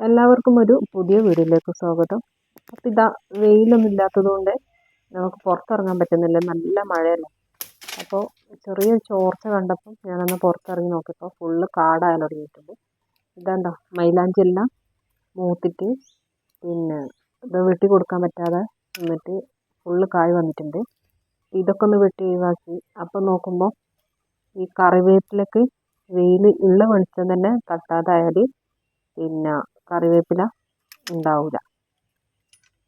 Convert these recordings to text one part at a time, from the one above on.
എല്ലാവർക്കും ഒരു പുതിയ വീഡിയോയിലേക്ക് സ്വാഗതം. അപ്പം ഇതാ വെയിലൊന്നും ഇല്ലാത്തത് കൊണ്ട് നമുക്ക് പുറത്തിറങ്ങാൻ പറ്റുന്നില്ല. നല്ല മഴയല്ലേ? അപ്പോൾ ചെറിയ ചോർച്ച കണ്ടപ്പോൾ ഞാനൊന്ന് പുറത്തിറങ്ങി നോക്കിയപ്പോൾ ഫുള്ള് കാടായാൽ തുടങ്ങിയിട്ടുണ്ട്. ഇതാണ്ടോ മൈലാഞ്ചെല്ലാം മൂത്തിട്ട് പിന്നെ ഇത് വെട്ടി കൊടുക്കാൻ പറ്റാതെ നിന്നിട്ട് ഫുള്ള് കായ് വന്നിട്ടുണ്ട്. ഇതൊക്കെ ഒന്ന് വെട്ടി ഒഴിവാക്കി. അപ്പം നോക്കുമ്പോൾ ഈ കറിവേപ്പിലൊക്കെ വെയിൽ ഉള്ള വെളിച്ചം തന്നെ തട്ടാതായാൽ പിന്നെ കറിവേപ്പില ഉണ്ടാവില്ല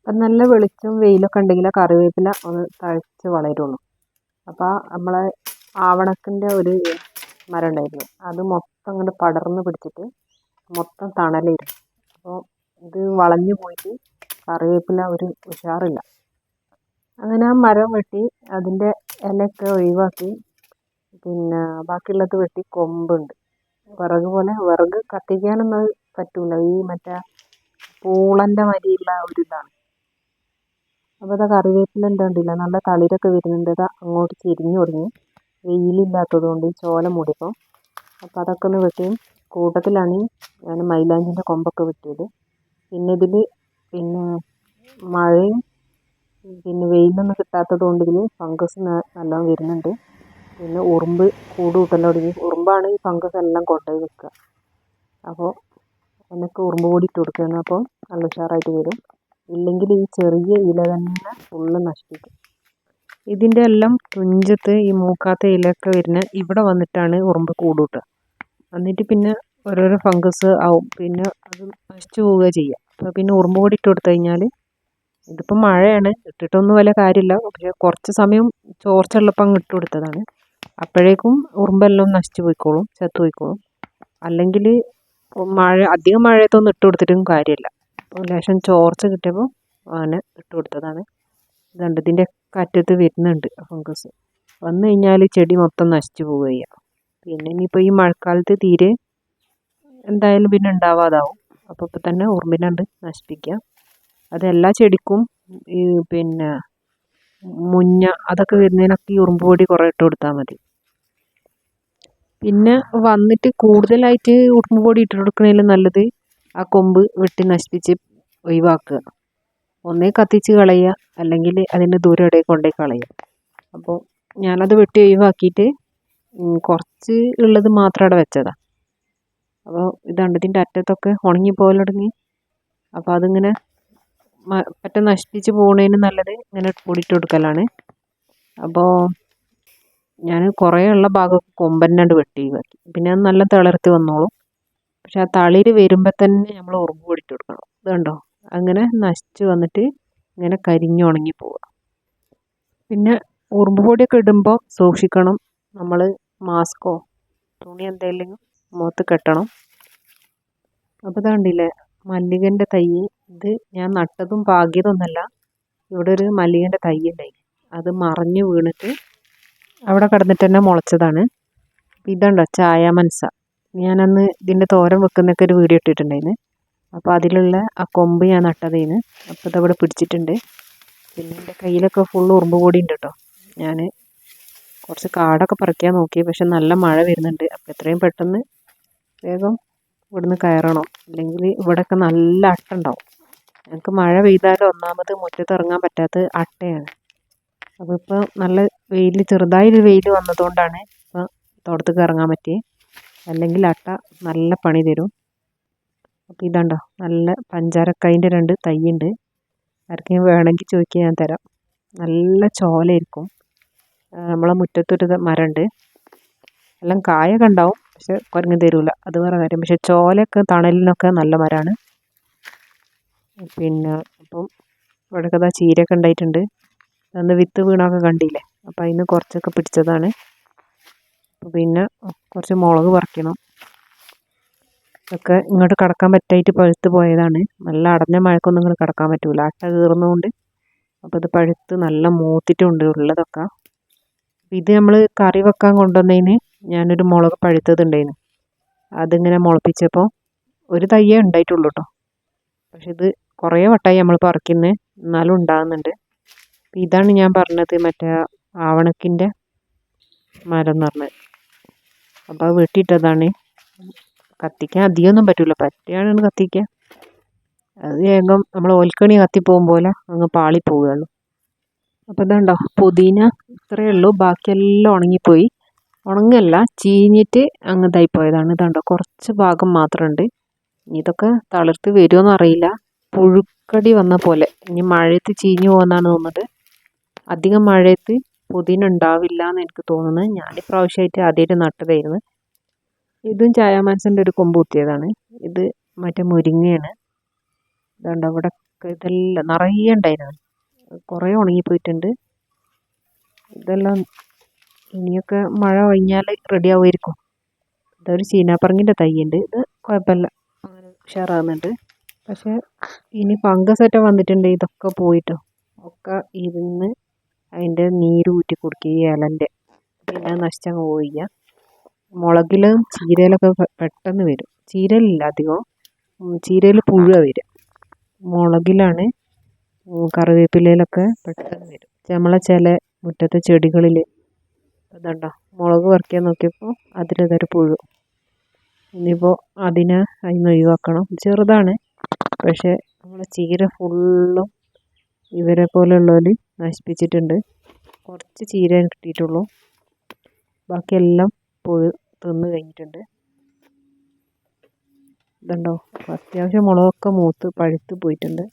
അപ്പം നല്ല വെളിച്ചം വെയിലൊക്കെ ഉണ്ടെങ്കിൽ കറിവേപ്പില ഒന്ന് തഴച്ച് വളരുള്ളൂ. അപ്പോൾ നമ്മളെ ആവണക്കിന്റെ ഒരു മരം ഉണ്ടായിരുന്നു. അത് മൊത്തം അങ്ങോട്ട് പടർന്ന് പിടിച്ചിട്ട് മൊത്തം തണലായിരുന്നു അപ്പോൾ ഇത് വളഞ്ഞു പോയിട്ട് കറിവേപ്പില ഒരു ഉഷാറില്ല. അങ്ങനെ ആ മരം വെട്ടി അതിന്റെ ഇലയൊക്കെ ഒഴിവാക്കി. പിന്നെ ബാക്കിയുള്ളത് വെട്ടി കൊമ്പുണ്ട്. വിറക് പോലെ വിറക് കത്തിക്കാനൊന്നും പറ്റില്ല ഈ മറ്റേ പൂളന്റെ മാതിരിയുള്ള ഒരു ഇതാണ് അപ്പോൾ അതാ കറിവേപ്പില എന്താ നല്ല തളിരൊക്കെ വരുന്നുണ്ട്. അതാ അങ്ങോട്ട് ചെരിഞ്ഞു തുടങ്ങി വെയിലില്ലാത്തത് കൊണ്ട് ഈ ചോല മൂടിയപ്പോൾ അപ്പോൾ അതൊക്കെ ഒന്ന് വെട്ടിയും കൂട്ടത്തിലാണ് ഞാൻ മൈലാഞ്ചിന്റെ കൊമ്പൊക്കെ വെട്ടിയത്. പിന്നെ ഇതിൽ പിന്നെ മഴയും പിന്നെ വെയിലൊന്നും കിട്ടാത്തത് കൊണ്ട് ഇതിൽ ഫംഗസ് നല്ലോണം വരുന്നുണ്ട്. പിന്നെ ഉറുമ്പ് കൂട് ഉറുമ്പാണ് ഈ ഫംഗസ് എല്ലാം കൊണ്ടുപോയി വെക്കുക അപ്പോൾ അതിനൊക്കെ ഉറുമ്പ് പൊടി ഇട്ട് കൊടുക്കുകയാണ്. അപ്പോൾ നല്ല ഉഷാറായിട്ട് വരും. ഇല്ലെങ്കിൽ ഈ ചെറിയ ഇല തന്നെ ഫുള്ള് നശിപ്പിക്കും. ഇതിന്റെ എല്ലാം തുഞ്ചത്ത് ഈ മൂക്കാത്ത ഇലയൊക്കെ വരുന്ന ഇവിടെ വന്നിട്ടാണ് ഉറുമ്പ് കൂട് എന്നിട്ട് പിന്നെ ഓരോരോ ഫംഗസ് ആവും. പിന്നെ അത് നശിച്ചു പോവുക ചെയ്യുക അപ്പോൾ പിന്നെ ഉറുമ്പ് പൊടി ഇട്ട് കൊടുത്തു കഴിഞ്ഞാൽ ഇതിപ്പോൾ മഴയാണ്. ഇട്ടിട്ടൊന്നും വലിയ കാര്യമില്ല. പക്ഷേ കുറച്ച് സമയം ചോർച്ചുള്ളപ്പം അങ്ങ് ഇട്ട് കൊടുത്തതാണ്. അപ്പോഴേക്കും ഉറുമ്പെല്ലാം നശിച്ചു പോയിക്കോളും ചത്തു പോയിക്കോളും. അല്ലെങ്കിൽ മഴ അധികം മഴയത്തൊന്നും ഇട്ട് കൊടുത്തിട്ടും കാര്യമില്ല. ലേശം ചോർച്ച കിട്ടിയപ്പോൾ അങ്ങനെ ഇട്ട് കൊടുത്തതാണ്. ഇതുണ്ട് ഇതിന്റെ കറ്റത്ത് വരുന്നുണ്ട് ഫംഗസ്. വന്നു കഴിഞ്ഞാൽ ചെടി മൊത്തം നശിച്ചു പോവുക പിന്നെ ഇനിയിപ്പോൾ ഈ മഴക്കാലത്ത് തീരെ എന്തായാലും പിന്നെ ഉണ്ടാവാതാവും. അപ്പോൾ ഇപ്പം തന്നെ ഉറുമ്പിനുണ്ട് നശിപ്പിക്കുക അതെല്ലാ ചെടിക്കും ഈ പിന്നെ മുഞ്ഞ അതൊക്കെ വരുന്നതിനൊക്കെ ഈ ഉറുമ്പ് പൊടി കുറേ ഇട്ട് കൊടുത്താൽ മതി. പിന്നെ വന്നിട്ട് കൂടുതലായിട്ട് ഉറുമ്പ് പൊടി ഇട്ട് കൊടുക്കുന്നതിലും നല്ലത്. ആ കൊമ്പ് വെട്ടി നശിപ്പിച്ച് ഒഴിവാക്കുക. ഒന്നേ കത്തിച്ച് കളയുക അല്ലെങ്കിൽ അതിന് ദൂരം എവിടെയും കൊണ്ടുപോയി കളയുക. അപ്പോൾ ഞാനത് വെട്ടി ഒഴിവാക്കിയിട്ട് കുറച്ച് ഉള്ളത് മാത്രം അവിടെ വെച്ചതാണ് അപ്പോൾ ഇതുണ്ട് ഇതിന്റെ അറ്റത്തൊക്കെ ഉണങ്ങി പോകൽ തുടങ്ങി അപ്പോൾ അതിങ്ങനെ പറ്റ നശിപ്പിച്ച് പോകുന്നതിന് നല്ലത് ഇങ്ങനെ പൊടിയിട്ട് കൊടുക്കലാണ്. അപ്പോൾ ഞാൻ കുറേ ഉള്ള ഭാഗമൊക്കെ കൊമ്പന്നാണ്ട് വെട്ടി ഒഴിവാക്കി പിന്നെ അത് നല്ല തളർത്തി വന്നോളും. പക്ഷെ ആ തളിര് വരുമ്പോൾ തന്നെ നമ്മൾ ഉറുമ്പ് പിടിച്ചു കൊടുക്കണം. ഇത് കണ്ടോ? അങ്ങനെ നശിച്ച് വന്നിട്ട് ഇങ്ങനെ കരിഞ്ഞുണങ്ങി പോവുക പിന്നെ ഉറുമ്പ് പൊടിയൊക്കെ ഇടുമ്പോൾ സൂക്ഷിക്കണം. നമ്മൾ മാസ്കോ തുണി എന്തെങ്കിലും മുഖത്ത് കെട്ടണം. അപ്പോൾ ഇത് കണ്ടില്ലേ? മല്ലികന്റെ തൈ. ഇത് ഞാൻ നട്ടതും പാകിയതൊന്നുമല്ല ഇവിടെ ഒരു മല്ലികന്റെ തൈ ഉണ്ടായി. അത് മറിഞ്ഞ് വീണിട്ട് അവിടെ കിടന്നിട്ട് തന്നെ മുളച്ചതാണ് ഇതുണ്ടോ ചായ മനസ്സ? ഞാനന്ന് ഇതിന്റെ തോരൻ വെക്കുന്നൊക്കെ ഒരു വീഡിയോ ഇട്ടിട്ടുണ്ടായിരുന്നു അപ്പോൾ അതിലുള്ള ആ കൊമ്പ് ഞാൻ നട്ടതേന്ന് അപ്പോൾ ഇതവിടെ പിടിച്ചിട്ടുണ്ട്. പിന്നെ എന്റെ കയ്യിലൊക്കെ ഫുൾ ഉറുമ്പ് പൊടി ഉണ്ട് കേട്ടോ ഞാൻ കുറച്ച് കാടൊക്കെ പറിക്കാൻ നോക്കി. പക്ഷെ നല്ല മഴ വരുന്നുണ്ട്. അപ്പോൾ എത്രയും പെട്ടെന്ന് വേഗം ഇവിടുന്ന് കയറണം. അല്ലെങ്കിൽ ഇവിടെയൊക്കെ നല്ല അട്ട ഉണ്ടാവും. ഞങ്ങൾക്ക് മഴ പെയ്താലും ഒന്നാമത് മുറ്റത്ത് ഇറങ്ങാൻ പറ്റാത്ത അട്ടയാണ്. അപ്പോൾ ഇപ്പോൾ നല്ല വെയിൽ ചെറുതായൊരു വെയിൽ വന്നതുകൊണ്ടാണ് ഇപ്പോൾ തോട്ടത്തേക്ക് ഇറങ്ങാൻ പറ്റിയത് അല്ലെങ്കിൽ അട്ട നല്ല പണി തരും. അപ്പോൾ ഇതാണ്ടോ നല്ല പഞ്ചാരക്കായിന്റെ രണ്ട് തൈയുണ്ട് ആർക്കെങ്കിലും വേണമെങ്കിൽ ചോദിക്കുക ഞാൻ തരാം. നല്ല ചോലയായിരിക്കും നമ്മളെ മുറ്റത്തൊരു മരമുണ്ട് എല്ലാം കായൊക്കെ ഉണ്ടാവും പക്ഷെ കുരങ്ങ് തരൂല. അത് വേറെ കാര്യം. പക്ഷെ ചോലയൊക്കെ തണലിനൊക്കെ നല്ല മരമാണ് പിന്നെ അപ്പം കഥ ചീരയൊക്കെ ഉണ്ടായിട്ടുണ്ട്. അന്ന് വിത്ത് വീണൊക്കെ കണ്ടില്ലേ? അപ്പം അതിന് കുറച്ചൊക്കെ പിടിച്ചതാണ്. പിന്നെ കുറച്ച് മുളക് പറിക്കണം. ഒക്കെ ഇങ്ങോട്ട് കടക്കാൻ പറ്റായിട്ട് പഴുത്ത് പോയതാണ്. നല്ല അടഞ്ഞ മഴക്കൊന്നും ഇങ്ങോട്ട് കടക്കാൻ പറ്റൂല. അട്ട കീറുന്നതുകൊണ്ട് അപ്പോൾ ഇത് പഴുത്ത് നല്ല മൂത്തിട്ടുണ്ട് ഉള്ളതൊക്കെ. ഇത് നമ്മൾ കറി വെക്കാൻ കൊണ്ടുവന്നതിന് ഞാനൊരു മുളക് പഴുത്തതുണ്ടായിരുന്നു അതിങ്ങനെ മുളപ്പിച്ചപ്പോൾ ഒരു തയ്യേ ഉണ്ടായിട്ടുള്ളൂ കേട്ടോ പക്ഷെ ഇത് കുറേ വട്ടമായി നമ്മൾ പറിക്കുന്നത് എന്നാലും ഉണ്ടാകുന്നുണ്ട് ഇതാണ് ഞാൻ പറഞ്ഞത് മറ്റേ ആവണക്കിന്റെ മരം എന്ന് പറഞ്ഞത്. അപ്പോൾ അത് വെട്ടിയിട്ടതാണ്. കത്തിക്കാൻ അധികമൊന്നും പറ്റില്ല പറ്റുകയാണെങ്കിൽ കത്തിക്കുക. അത് വേഗം നമ്മൾ ഓൽക്കണി കത്തിപ്പോകും പോലെ അങ്ങ് പാളി പോവുകയുള്ളു. അപ്പോൾ ഇതുണ്ടോ പുതിന ഇത്രയേ ഉള്ളൂ. ബാക്കിയെല്ലാം ഉണങ്ങിപ്പോയി. ഉണങ്ങല്ല ചീഞ്ഞിട്ട് അങ്ങ് ഇതായി പോയതാണ്. ഇതുണ്ടോ കുറച്ച് ഭാഗം മാത്രമുണ്ട്. ഇതൊക്കെ തളിർത്ത് വരുമോ എന്നറിയില്ല പുഴുക്കടി വന്ന പോലെ. ഇനി മഴയത്ത് ചീഞ്ഞു പോകുന്നതാണ് തോന്നുന്നത്. അധികം മഴയത്ത് പുതിന ഉണ്ടാവില്ല എന്ന് എനിക്ക് തോന്നുന്നത് ഞാൻ ഇപ്രാവശ്യമായിട്ട് ആദ്യമായിട്ട് നട്ടതായിരുന്നു. ഇതും ചായാമാൻസിന്റെ ഒരു കൊമ്പ് കുത്തിയതാണ്. ഇത് മറ്റേ മുരിങ്ങയാണ്. ഇതുണ്ട്? അവിടെ ഇതെല്ലാം നിറയെ ഉണ്ടായിരുന്നു. കുറേ ഉണങ്ങിപ്പോയിട്ടുണ്ട്. ഇതെല്ലാം ഇനിയൊക്കെ മഴ കഴിഞ്ഞാൽ റെഡി ആവുമായിരിക്കും. ഇതൊരു ചീനാപ്പറങ്ങിന്റെ തൈയുണ്ട്. ഇത് കുഴപ്പമില്ല. അങ്ങനെ ഉഷാറാകുന്നുണ്ട് പക്ഷേ ഇനി ഫംഗസ് ഒക്കെ വന്നിട്ടുണ്ട്. ഇതൊക്കെ പോയിട്ടോ. ഒക്കെ ഇരുന്ന് അതിന്റെ നീര് ഊറ്റി കുടിക്കുക ഈ ഇലന്റെ. പിന്നെ നശിച്ചങ്ങ് പോയില്ല മുളകിലും ചീരയിലൊക്കെ പെട്ടെന്ന് വരും. ചീരയിലില്ല അധികം ചീരയിൽ പുഴുവാണ് വരും മുളകിലാണ് കറിവേപ്പിലയിലൊക്കെ പെട്ടെന്ന് വരും. നമ്മളെ ചില മുറ്റത്തെ ചെടികളിൽ അതുണ്ടോ മുളക് പറിക്കാൻ നോക്കിയപ്പോൾ അതിലേതൊരു പുഴു. ഇനിയിപ്പോൾ അതിനെ അതിന് ഒഴിവാക്കണം. ചെറുതാണ്. പക്ഷേ നമ്മളെ ചീര ഫുള്ളും ഇവരെ പോലെയുള്ളവർ നശിപ്പിച്ചിട്ടുണ്ട്. കുറച്ച് ചീര കിട്ടിയിട്ടുള്ളൂ. ബാക്കിയെല്ലാം പോയി തിന്ന് കഴിഞ്ഞിട്ടുണ്ട്. ഇതുണ്ടോ? അത്യാവശ്യം മുളകൊക്കെ മൂത്ത് പഴുത്ത് പോയിട്ടുണ്ട്.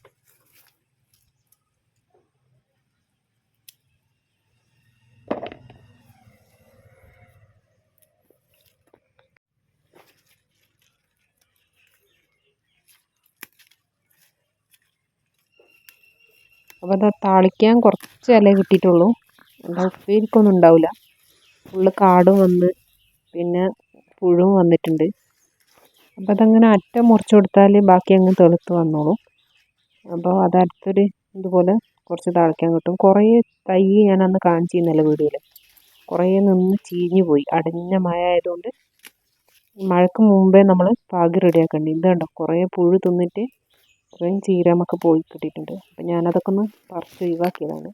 അപ്പോൾ താളിക്കാൻ കുറച്ച് ഇല കിട്ടിയിട്ടുള്ളൂ. എന്താ ഉപ്പേരിക്കൊന്നും ഉണ്ടാവില്ല ഫുള്ള് കാടും വന്ന് പിന്നെ പുഴുവും വന്നിട്ടുണ്ട്. അപ്പോൾ അതങ്ങനെ അറ്റം മുറിച്ച് കൊടുത്താൽ ബാക്കി അങ്ങ് തെളുത്ത് വന്നോളും. അപ്പോൾ അത് അടുത്തൊരു ഇതുപോലെ കുറച്ച് താളിക്കാൻ കിട്ടും. കുറേ തൈ ഞാൻ അന്ന് കാണിച്ചിരുന്നല്ലോ വീഡിയോയിൽ കുറേ നിന്ന് ചീഞ്ഞു പോയി. അടഞ്ഞ മഴ ആയതുകൊണ്ട് മഴയ്ക്ക് മുമ്പേ നമ്മൾ പാകി റെഡിയാക്കേണ്ടി ഇത് കണ്ടോ? കുറേ പുഴു തിന്നിട്ട് കുറേ ചീരാമൊക്കെ പോയി കിട്ടിയിട്ടുണ്ട് അപ്പം ഞാനതൊക്കെ ഒന്ന് പറിച്ച് ഒഴിവാക്കിയതാണ്.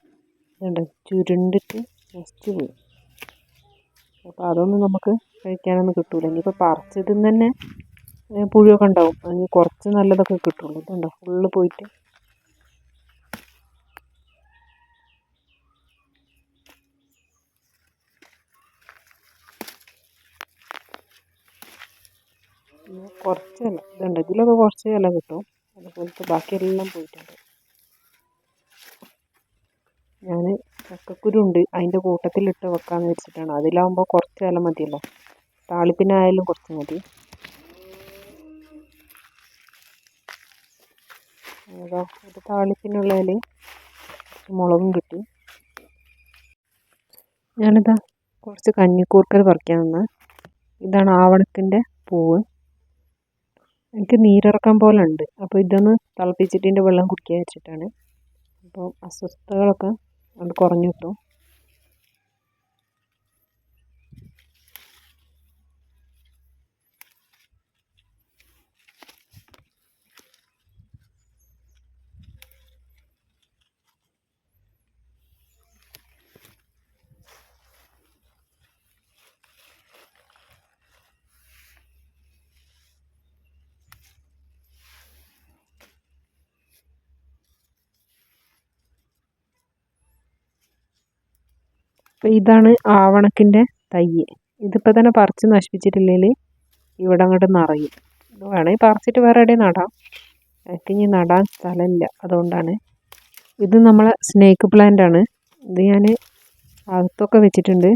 ഇതുണ്ട് ചുരുണ്ടിട്ട് നശിച്ച് പോയി അപ്പോൾ അതൊന്നും നമുക്ക് കഴിക്കാനൊന്നും കിട്ടൂല. ഇനിയിപ്പോൾ പറിച്ചതിൽ തന്നെ പുഴുവൊക്കെ ഉണ്ടാവും. അതിന് കുറച്ച് നല്ലതൊക്കെ കിട്ടുള്ളൂ. ഇതുണ്ടോ? ഫുള്ള് പോയിട്ട്. കുറച്ചല്ല ഇതുണ്ട് ഇതിലൊക്കെ കുറച്ച് ഇല കിട്ടും. അതുപോലത്തെ ബാക്കിയെല്ലാം പോയിട്ടുണ്ട്. ഞാൻ ചക്കക്കുരുണ്ട്. അതിന്റെ കൂട്ടത്തിലിട്ട് വെക്കാമെന്ന് വെച്ചിട്ടാണ്. അതിലാവുമ്പോൾ കുറച്ച് ഇല മതിയല്ലോ. താളിപ്പിനായാലും കുറച്ച് മതി. അതാ ഒരു താളിപ്പിനുള്ളതിൽ മുളകും കിട്ടി. ഞാനിതാ കുറച്ച് കഞ്ഞിക്കൂർക്കൽ പറിക്കാൻ നിന്ന്. ഇതാണ് ആവണക്കിന്റെ പൂവ്. എനിക്ക് നീരിറക്കം പോലെ ഉണ്ട് അപ്പോൾ ഇതൊന്ന് തിളപ്പിച്ചിട്ട് ഇതിന്റെ വെള്ളം കുടിക്കാൻ വെച്ചിട്ടാണ്. അപ്പോൾ അസ്വസ്ഥതകളൊക്കെ അത് കുറഞ്ഞു കിട്ടും. അപ്പോൾ ഇതാണ് ആവണക്കിന്റെ തൈ ഇതിപ്പോൾ തന്നെ പറിച്ച് നശിപ്പിച്ചിട്ടില്ലെങ്കിൽ ഇവിടെ അങ്ങോട്ട് നിറയും. ഇത് വേണമെങ്കിൽ പറിച്ചിട്ട് വേറെ എവിടെയും നടാം. എനിക്ക് ഇനി നടാൻ സ്ഥലമില്ല. അതുകൊണ്ടാണ്. ഇത് നമ്മളെ സ്നേക്ക് പ്ലാന്റ് ആണ്. ഇത് ഞാൻ അകത്തൊക്കെ വെച്ചിട്ടുണ്ട്.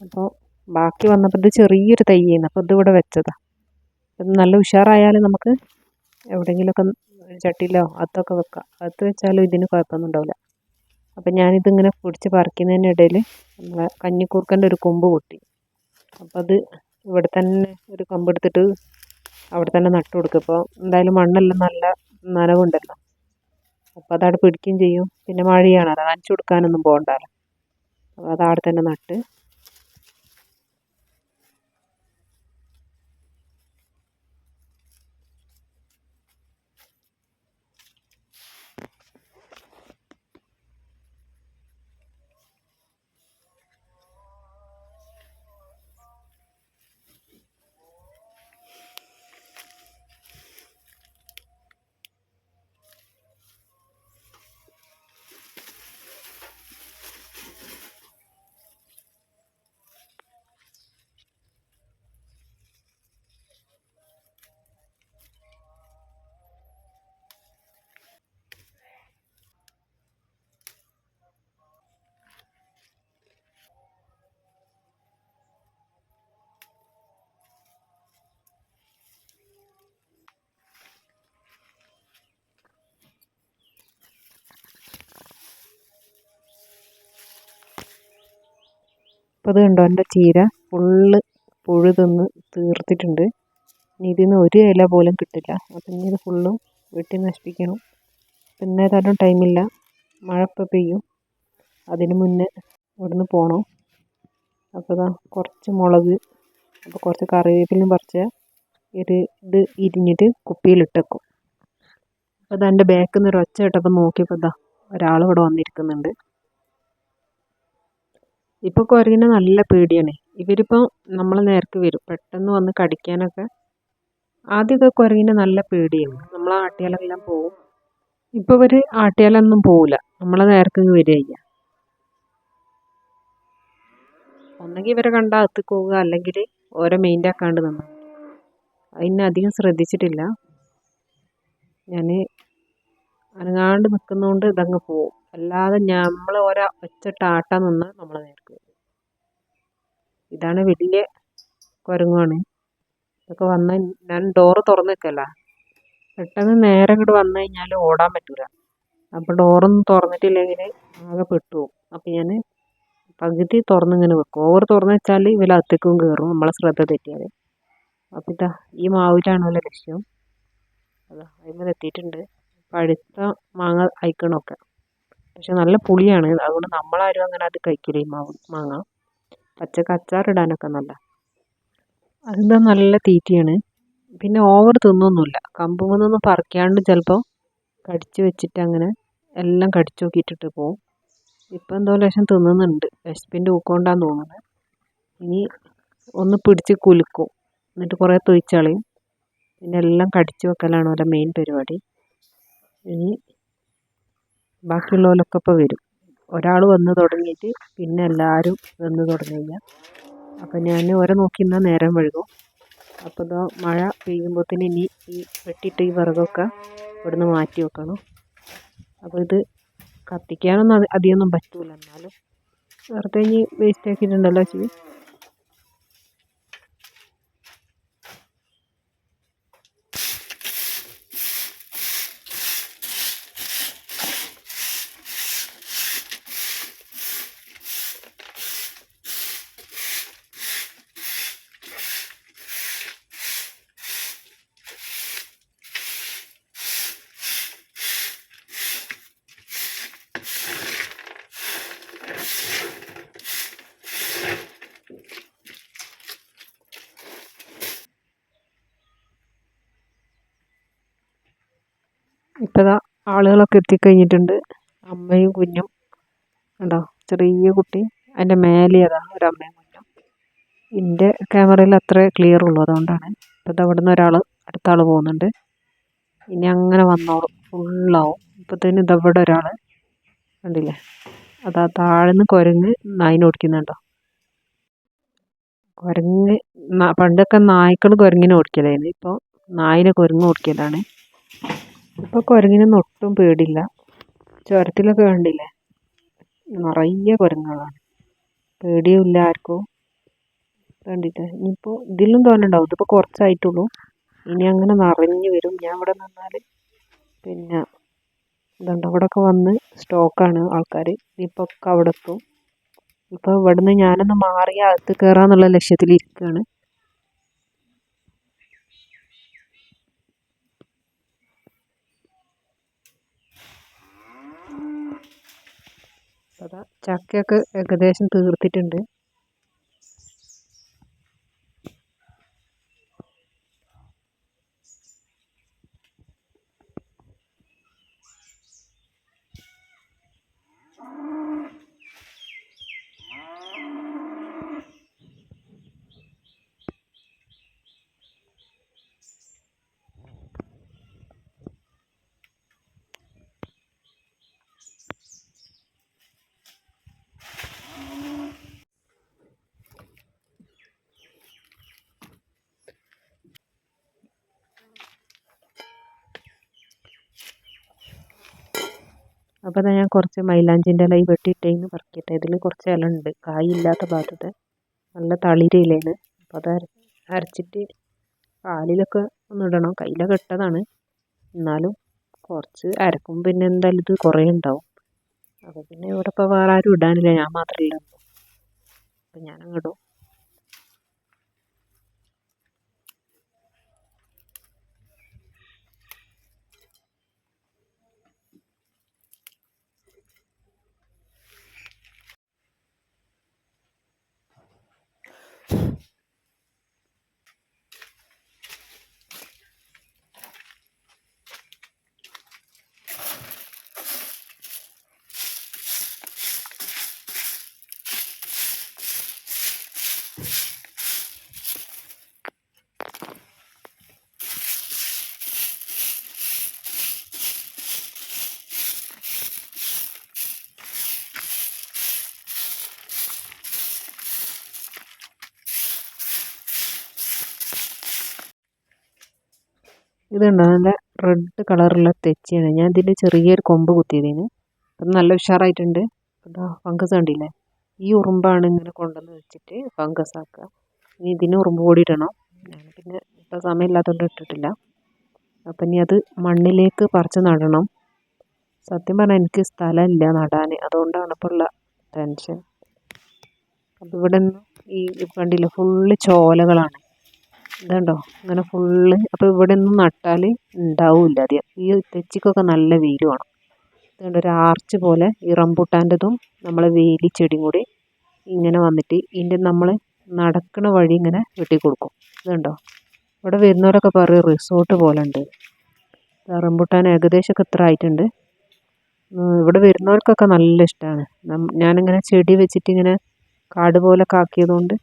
അപ്പോൾ ബാക്കി വന്നപ്പോൾ ഇത് ചെറിയൊരു തൈയായിരുന്നു അപ്പോൾ ഇത് ഇവിടെ വെച്ചതാണ് ഇത് നല്ല ഉഷാറായാൽ നമുക്ക് എവിടെയെങ്കിലുമൊക്കെ ചട്ടിയിലോ അകത്തൊക്കെ വെക്കാം. അകത്ത് വെച്ചാലും ഇതിന് കുഴപ്പമൊന്നും ഉണ്ടാവില്ല. അപ്പം ഞാനിതിങ്ങനെ പിടിച്ച് പറിക്കുന്നതിനിടയിൽ നമ്മളെ കഞ്ഞിക്കൂർക്കന്റെ ഒരു കൊമ്പ് പൊട്ടി. അപ്പം അത് ഇവിടെ തന്നെ ഒരു കമ്പെടുത്തിട്ട് അവിടെ തന്നെ നട്ടു കൊടുക്കും. അപ്പോൾ എന്തായാലും മണ്ണെല്ലാം നല്ല നനവുണ്ടല്ലോ. അപ്പോൾ അതവിടെ പിടിക്കുകയും ചെയ്യും. പിന്നെ മഴയാണല്ലോ നനച്ചു കൊടുക്കാനൊന്നും പോകണ്ടല്ലോ അപ്പോൾ അത് അവിടെ തന്നെ നട്ട് അത് കണ്ടോ? എന്റെ ചീര ഫുള്ള് പുഴുതിന്ന് തീർത്തിട്ടുണ്ട്. ഇനി ഇതിൽ ഒരു ഇല പോലും കിട്ടില്ല. അപ്പം ഇനി ഇത് ഫുള്ളും വെട്ടി നശിപ്പിക്കണം. പിന്നെ ഏതായാലും ടൈമില്ല മഴ ഇപ്പോൾ പെയ്യും. അതിന് മുന്നേ ഇവിടുന്ന് പോകണം അപ്പോൾ ഇതാ കുറച്ച് മുളക് അപ്പോൾ കുറച്ച് കറിവേപ്പിലും പറിച്ച് ഒരു ഇത് ഇരിഞ്ഞിട്ട് കുപ്പിയിലിട്ടേക്കും. അപ്പോൾ ഇതാ എന്റെ ബാക്കിൽ നിന്ന് ഒരു ഒച്ച കേട്ടപ്പോൾ നോക്കിയപ്പോൾ ഇതാ ഒരാൾ ഇവിടെ വന്നിരിക്കുന്നുണ്ട്. ഇപ്പോൾ കുരങ്ങിനെ നല്ല പേടിയാണ്. ഇവരിപ്പോൾ നമ്മളെ നേർക്ക് വരും. പെട്ടെന്ന് വന്ന് കടിക്കാനൊക്കെ ആദ്യമൊക്കെ കുരങ്ങിനെ നല്ല പേടിയാണ് നമ്മളെ ആട്ടിയാലെല്ലാം പോവും. ഇപ്പോൾ ഇവർ ആട്ടിയാലൊന്നും പോവില്ല നമ്മളെ നേർക്ക് വരിക ചെയ്യുക ഒന്നെങ്കിൽ ഇവരെ കണ്ട അകത്ത് പോവുക അല്ലെങ്കിൽ ഓരോ മെയിന്റെ ആക്കാണ്ട് നിന്നു അതിനെ അധികം ശ്രദ്ധിച്ചിട്ടില്ല. ഞാൻ അനങ്ങാണ്ട് നിൽക്കുന്നതുകൊണ്ട് ഇതങ്ങ് പോവും. അല്ലാതെ നമ്മൾ ഒരു ഒറ്റ ആട്ടാൻ നിന്നാൽ നമ്മളെ നേർക്ക് ഇതാണ് വലിയ കുരങ്ങാണ്. ഇതൊക്കെ വന്ന ഞാൻ ഡോറ് തുറന്ന് വെക്കല്ല പെട്ടെന്ന് നേരെ ഇങ്ങോട്ട് വന്നു കഴിഞ്ഞാൽ ഓടാൻ പറ്റൂല. അപ്പോൾ ഡോറൊന്നും തുറന്നിട്ടില്ലെങ്കിൽ ആകെ പെട്ടു പോകും അപ്പോൾ ഞാൻ പകുതി തുറന്നിങ്ങനെ വെക്കും. ഓവർ തുറന്നു വെച്ചാൽ ഇവർ അത്തേക്കും കയറും നമ്മളെ ശ്രദ്ധ തെറ്റിയാൽ അപ്പോൾ ഇതാ ഈ മാവിലാണ് ലക്ഷ്യം. അതാ അതിന് എത്തിയിട്ടുണ്ട് പഴുത്ത മാങ്ങ അയക്കണമൊക്കെ പക്ഷെ നല്ല പുളിയാണ്. അതുകൊണ്ട് നമ്മളാരും അങ്ങനെ അത് കഴിക്കില്ല ഈ മാവ് മാങ്ങ. പച്ചക്ക് അച്ചാറിടാനൊക്കെ നല്ല. അതെന്താ നല്ല തീറ്റയാണ്. പിന്നെ ഓവർ തിന്നൊന്നുമില്ല. കമ്പുമെന്നൊന്നും പറിക്കാണ്ട് ചിലപ്പോൾ കടിച്ച് വെച്ചിട്ട് അങ്ങനെ എല്ലാം കടിച്ചു നോക്കിയിട്ടിട്ട് പോവും. ഇപ്പം എന്തോ ലക്ഷം തിന്നുന്നുണ്ട്. വിശപ്പിന്റെ ഊക്കൊണ്ടാന്ന് തോന്നുന്നത് ഇനി ഒന്ന് പിടിച്ച് കുലുക്കും. എന്നിട്ട് കുറേ തൊഴിച്ച് പിന്നെ എല്ലാം കടിച്ചു വെക്കലാണ് ഓരോ മെയിൻ പരിപാടി. ഇനി ബാക്കിയുള്ളവരൊക്കെ ഇപ്പോൾ വരും. ഒരാൾ വന്ന് തുടങ്ങിയിട്ട് പിന്നെ എല്ലാവരും വന്ന് തുടങ്ങി കഴിഞ്ഞാൽ അപ്പം ഞാൻ ഓരെ നോക്കി നിന്നാൽ നേരം വഴുകും. അപ്പോൾ ഇതോ മഴ പെയ്യുമ്പോഴത്തേന് ഇനി ഈ വെട്ടിയിട്ട് ഈ വിറകൊക്കെ ഇവിടുന്ന് മാറ്റി വെക്കണം. അപ്പോൾ ഇത് കത്തിക്കാനൊന്നും അധികമൊന്നും പറ്റൂല. എന്നാലും വെറുതെ ഇനി വേസ്റ്റ് ആക്കിയിട്ടുണ്ടല്ലോ ചെയ്യും. ഇപ്പോൾ ആളുകളൊക്കെ എത്തിക്കഴിഞ്ഞിട്ടുണ്ട്. അമ്മയും കുഞ്ഞും. കണ്ടോ? ചെറിയ കുട്ടി. അതിന്റെ മേലെ അതാ ഒരു അമ്മയും കുഞ്ഞും. എന്റെ ക്യാമറയിൽ അത്രേ ക്ലിയർ ഉള്ളൂ. അതുകൊണ്ടാണ് ഇപ്പോൾ അവിടെ നിന്ന് ഒരാൾ അടുത്ത ആൾ പോകുന്നുണ്ട്. ഇനി അങ്ങനെ വന്നോളും. ഫുള്ളാവും. ഇപ്പോഴത്തേനും ഇതവിടെ ഒരാൾ കണ്ടില്ലേ? അതാ താഴ്ന്ന് കുരങ്ങ് നായിനെ ഓടിക്കുന്നുണ്ടോ? കുരങ്ങ് പണ്ടൊക്കെ നായ്ക്കൾ കുരങ്ങിനെ ഓടിക്കലായിരുന്നു. ഇപ്പോൾ നായിനെ കുരങ്ങ് ഓടിക്കലാണ്. ഇപ്പോൾ കുരങ്ങിനൊന്നും ഒട്ടും പേടില്ല ചുരത്തിലൊക്കെ കണ്ടില്ലേ? നിറയെ കുരങ്ങുകളാണ്. പേടിയുമില്ല ആർക്കും? കണ്ടിട്ട്. ഇനിയിപ്പോൾ ഇതിലും തോന്നുന്നുണ്ടാവും. ഇതിപ്പോൾ കുറച്ചായിട്ടുള്ളൂ. ഇനി അങ്ങനെ നിറഞ്ഞു വരും. ഞാൻ ഇവിടെ നിന്നാൽ പിന്നെ ഇതുണ്ട്. അവിടെയൊക്കെ വന്ന് സ്റ്റോക്കാണ് ആൾക്കാർ ഇനിയിപ്പോൾ ഒക്കെ അവിടെ എത്തും. ഇപ്പോൾ ഇവിടുന്ന് ഞാനൊന്ന് മാറി അകത്ത് കയറാമെന്നുള്ള ചക്കയൊക്കെ ഏകദേശം തീർത്തിട്ടുണ്ട്. അപ്പോൾ ഞാൻ കുറച്ച് മൈലാഞ്ചിന്റെ ഇല ഈ വെട്ടിയിട്ടേന്ന് പറിക്കട്ടെ ഇതിൽ കുറച്ച് ഇല ഉണ്ട്. കായില്ലാത്ത ഭാഗത്ത് നല്ല തളിര ഇലയാണ്. അപ്പോൾ അത് അരച്ചിട്ട് കാലിലൊക്കെ ഒന്ന് ഇടണം. കയ്യിലൊക്കെ ഇട്ടതാണ്. എന്നാലും കുറച്ച് അരക്കും. പിന്നെ എന്തായാലും ഇത് കുറേ ഉണ്ടാവും. അപ്പോൾ പിന്നെ ഇവിടെ ഇപ്പോൾ വേറെ ആരും ഇടാനില്ല. ഞാൻ മാത്രമല്ലേ ഉള്ളൂ അപ്പം ഞാനങ്ങിടും ഇതുണ്ടോ? നല്ല റെഡ് കളറുള്ള തെച്ചിയാണ്. ഞാൻ ഇതിന്റെ ചെറിയൊരു കൊമ്പ് കുത്തിയതിന്. അത് നല്ല ഉഷാറായിട്ടുണ്ട്. ഫംഗസ് കണ്ടില്ലേ? ഈ ഉറുമ്പാണ് ഇങ്ങനെ കൊണ്ടുവന്ന് വെച്ചിട്ട് ഫംഗസ് ആക്കുക. ഇനി ഇതിന് ഉറുമ്പ് പൊടി ഇടണം. ഞാൻ പിന്നെ ഇപ്പം സമയമില്ലാത്തതുകൊണ്ട് ഇട്ടിട്ടില്ല. അപ്പം ഇനി അത് മണ്ണിലേക്ക് പറിച്ച് നടണം. സത്യം പറഞ്ഞാൽ എനിക്ക് സ്ഥലമില്ല നടാൻ അതുകൊണ്ടാണ് ഇപ്പോൾ ഉള്ള ടെൻഷൻ അപ്പം ഇവിടെ നിന്ന് ഈ കണ്ടില്ല ഫുള്ള് ചോലകളാണ്. ഇതുണ്ടോ? ഇങ്ങനെ ഫുള്ള് അപ്പോൾ ഇവിടെ നിന്ന് നട്ടാൽ ഉണ്ടാവില്ല അധികം ഈ തെച്ചിക്കൊക്കെ നല്ല വെയിൽ വേണം. ഇതുകൊണ്ട് ഒരു ആർച്ച് പോലെ ഈ റംബൂട്ടാന്റെതും നമ്മളെ വേലി ചെടിയും കൂടി ഇങ്ങനെ വന്നിട്ട് ഇതിന്റെ നമ്മൾ നടക്കണ വഴി ഇങ്ങനെ വെട്ടി കൊടുക്കും ഇതുണ്ടോ? ഇവിടെ വരുന്നവരൊക്കെ പറയും റിസോർട്ട് പോലെ ഉണ്ട്. റംബൂട്ടാൻ ഏകദേശമൊക്കെ ഇത്ര ആയിട്ടുണ്ട്. ഇവിടെ വരുന്നവർക്കൊക്കെ നല്ല ഇഷ്ടമാണ്. ഞാനിങ്ങനെ ചെടി വെച്ചിട്ട് ഇങ്ങനെ കാട് പോലൊക്കെ ആക്കിയതുകൊണ്ട്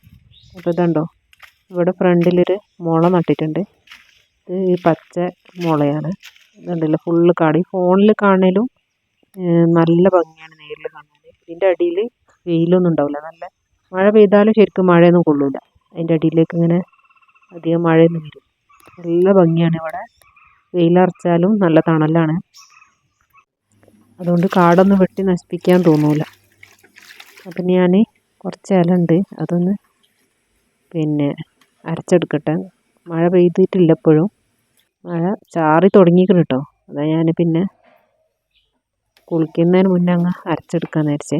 അപ്പോൾ ഇതുണ്ടോ? ഇവിടെ ഫ്രണ്ടിലൊരു മുള നട്ടിട്ടുണ്ട്. ഇത് ഈ പച്ച മുളയാണ്. ഇതുണ്ടല്ലോ ഫുള്ള് കാട്. ഈ ഫോണിൽ കാണലും നല്ല ഭംഗിയാണ് നേരിൽ കാണാൻ ഇതിന്റെ അടിയിൽ വെയിലൊന്നും ഉണ്ടാവില്ല. നല്ല മഴ പെയ്താലും ശരിക്കും മഴയൊന്നും കൊള്ളില്ല അതിന്റെ അടിയിലേക്ക് ഇങ്ങനെ അധികം മഴയൊന്നും വരും നല്ല ഭംഗിയാണ് ഇവിടെ. വെയിലറച്ചാലും നല്ല തണലാണ്. അതുകൊണ്ട് കാടൊന്നും വെട്ടി നശിപ്പിക്കാൻ തോന്നില്ല അപ്പം ഞാൻ കുറച്ച് ഇല ഉണ്ട്. അതൊന്ന് പിന്നെ അരച്ചെടുക്കട്ടെ. മഴ പെയ്തിട്ടില്ല ഇപ്പോഴും. മഴ ചാറി തുടങ്ങിയിരിക്കുന്നു കേട്ടോ അതാ ഞാൻ പിന്നെ കുളിക്കുന്നതിന് മുന്നേ അങ്ങ് അരച്ചെടുക്കാമെന്ന് വിചാരിച്ചേ.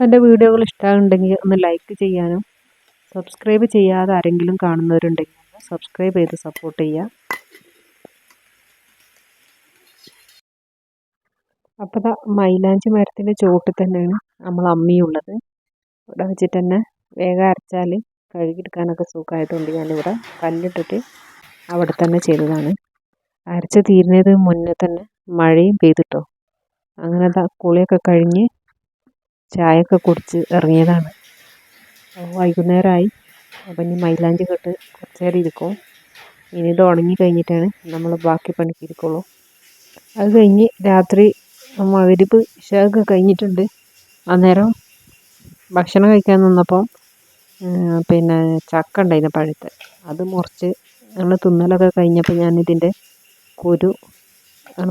എന്റെ വീഡിയോകൾ ഇഷ്ടമുണ്ടെങ്കിൽ ഒന്ന് ലൈക്ക് ചെയ്യാനും സബ്സ്ക്രൈബ് ചെയ്യാതെ ആരെങ്കിലും കാണുന്നവരുണ്ടെങ്കിൽ ഒന്ന് സബ്സ്ക്രൈബ് ചെയ്ത് സപ്പോർട്ട് ചെയ്യുക. അപ്പോൾ ഇതാ മൈലാഞ്ചി മരത്തിന്റെ ചുവട്ടിൽ തന്നെയാണ് നമ്മൾ അമ്മിയുള്ളത് ഇവിടെ വെച്ചിട്ട് തന്നെ വേഗം അരച്ചാൽ കഴുകിയെടുക്കാനൊക്കെ സുഖമായതുകൊണ്ട് ഞാനിവിടെ കല്ലിട്ടിട്ട് അവിടെ തന്നെ ചെയ്തതാണ്. അരച്ച് തീരുന്നതിന് മുന്നേ തന്നെ മഴയും പെയ്തിട്ടോ. അങ്ങനെ കുളിയൊക്കെ കഴിഞ്ഞ് ചായയൊക്കെ കുടിച്ച് ഇറങ്ങിയതാണ്. വൈകുന്നേരമായി അപ്പം ഇനി മൈലാഞ്ചി കെട്ട് കുറച്ച് നേരം ഇരിക്കും. ഇനി ഇത് ഉണങ്ങി കഴിഞ്ഞിട്ടാണ് നമ്മൾ ബാക്കി പണിക്ക് ഇരിക്കുള്ളൂ. അത് കഴിഞ്ഞ് രാത്രി മകരിപ്പ് ഇഷയൊക്കെ കഴിഞ്ഞിട്ടുണ്ട്. അന്നേരം ഭക്ഷണം കഴിക്കാൻ നിന്നപ്പം പിന്നെ ചക്ക ഉണ്ടായിരുന്നു പഴുത്ത്. അത് മുറിച്ച് ഞങ്ങൾ തിന്നലൊക്കെ കഴിഞ്ഞപ്പോൾ ഞാൻ ഇതിന്റെ കുരു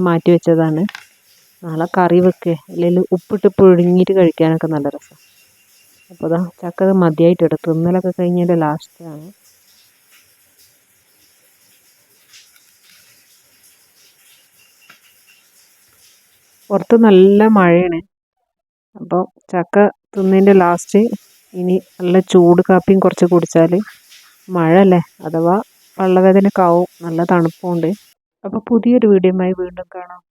മാറ്റി വെച്ചതാണ്. നാളെ കറി വെക്കുക അല്ലെങ്കിൽ ഉപ്പിട്ട് പുഴുങ്ങിയിട്ട് കഴിക്കാനൊക്കെ നല്ല രസം. അപ്പോൾ അതാ ചക്ക മതിയായിട്ട് ഇടും തിന്നലൊക്കെ കഴിഞ്ഞതിന്റെ ലാസ്റ്റാണ് പുറത്ത് നല്ല മഴയാണ്. അപ്പോൾ ചക്ക തിന്നതിന്റെ ലാസ്റ്റ് ഇനി നല്ല ചൂട് കാപ്പിയും കുറച്ച് കുടിച്ചാൽ മഴ അല്ലേ? അഥവാ പള്ളവേദനയൊക്കെ ആവും. നല്ല തണുപ്പുണ്ട് അപ്പോൾ പുതിയൊരു വീഡിയോയുമായി വീണ്ടും കാണാം.